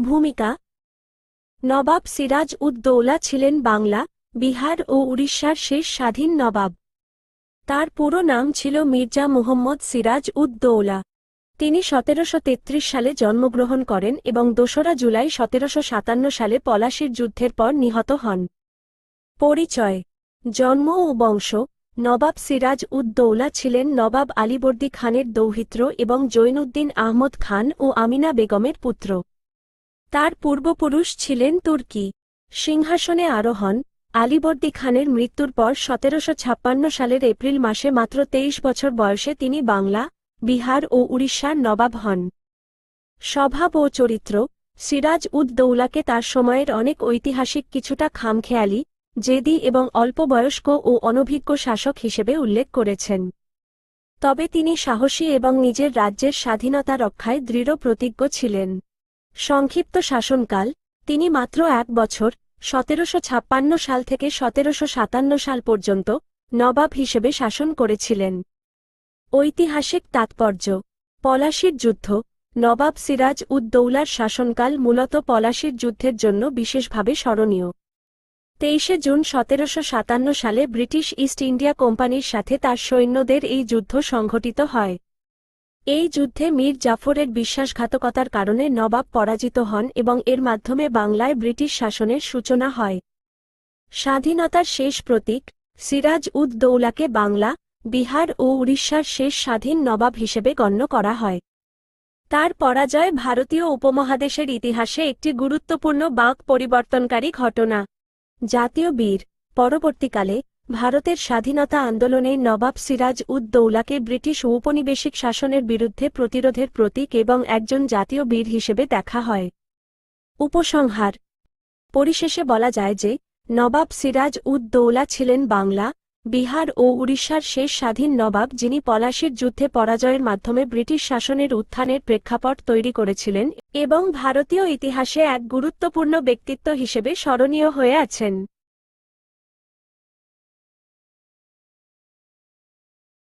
ভূমিকা। নবাব সিরাজ উদ দৌলা ছিলেন বাংলা, বিহার ও উড়িষ্যার শেষ স্বাধীন নবাব। তার পুরো নাম ছিল মির্জা মুহম্মদ সিরাজ উদ দৌলা। তিনি সতেরোশো তেত্রিশ সালে জন্মগ্রহণ করেন এবং দোসরা জুলাই সতেরোশো সাতান্ন সালে পলাশির যুদ্ধের পর নিহত হন। পরিচয়, জন্ম ও বংশ, নবাব সিরাজ উদ দৌলা ছিলেন নবাব আলীবর্দী খানের দৌহিত্র এবং জৈনুদ্দিন আহমদ খান ও আমিনা বেগমের পুত্র। তার পূর্বপুরুষ ছিলেন তুর্কি। সিংহাসনে আরোহণ, আলীবর্দী খানের মৃত্যুর পর সতেরোশো ছাপ্পান্ন সালের এপ্রিল মাসে মাত্র তেইশ বছর বয়সে তিনি বাংলা, বিহার ও উড়িষ্যার নবাব হন। স্বভাব ও চরিত্র, সিরাজ উদ দৌলাকে তার সময়ের অনেক ঐতিহাসিক কিছুটা খামখেয়ালি, জেদি এবং অল্প বয়স্ক ও অনভিজ্ঞ শাসক হিসেবে উল্লেখ করেছেন। তবে তিনি সাহসী এবং নিজের রাজ্যের স্বাধীনতা রক্ষায় দৃঢ় প্রতিজ্ঞ ছিলেন। সংক্ষিপ্ত শাসনকাল, তিনি মাত্র এক বছর, সতেরোশো ছাপ্পান্ন সাল থেকে সতেরোশো সাতান্ন সাল পর্যন্ত নবাব হিসেবে শাসন করেছিলেন। ঐতিহাসিক তাৎপর্য, পলাশির যুদ্ধ, নবাব সিরাজ উদ দৌলার শাসনকাল মূলত পলাশির যুদ্ধের জন্য বিশেষভাবে স্মরণীয়। তেইশে জুন সতেরোশো সাতান্ন সালে ব্রিটিশ ইস্ট ইন্ডিয়া কোম্পানির সাথে তার সৈন্যদের এই যুদ্ধ সংঘটিত হয়। এই যুদ্ধে মীর জাফরের বিশ্বাসঘাতকতার কারণে নবাব পরাজিত হন এবং এর মাধ্যমে বাংলায় ব্রিটিশ শাসনের সূচনা হয়। স্বাধীনতার শেষ প্রতীক, সিরাজ উদ দৌলাকে বাংলা, বিহার ও উড়িষ্যার শেষ স্বাধীন নবাব হিসেবে গণ্য করা হয়। তার পরাজয় ভারতীয় উপমহাদেশের ইতিহাসে একটি গুরুত্বপূর্ণ বাঁক পরিবর্তনকারী ঘটনা। জাতীয় বীর, পরবর্তীকালে ভারতের স্বাধীনতা আন্দোলনে নবাব সিরাজ উদ দৌলাকে ব্রিটিশ ঔপনিবেশিক শাসনের বিরুদ্ধে প্রতিরোধের প্রতীক এবং একজন জাতীয় বীর হিসেবে দেখা হয়। উপসংহার। পরিশেষে বলা যায় যে, নবাব সিরাজ উদ দৌলা ছিলেন বাংলা, বিহার ও উড়িষ্যার শেষ স্বাধীন নবাব যিনি পলাশির যুদ্ধে পরাজয়ের মাধ্যমে ব্রিটিশ শাসনের উত্থানের প্রেক্ষাপট তৈরি করেছিলেন এবং ভারতীয় ইতিহাসে এক গুরুত্বপূর্ণ ব্যক্তিত্ব হিসেবে স্মরণীয় হয়ে আছেন।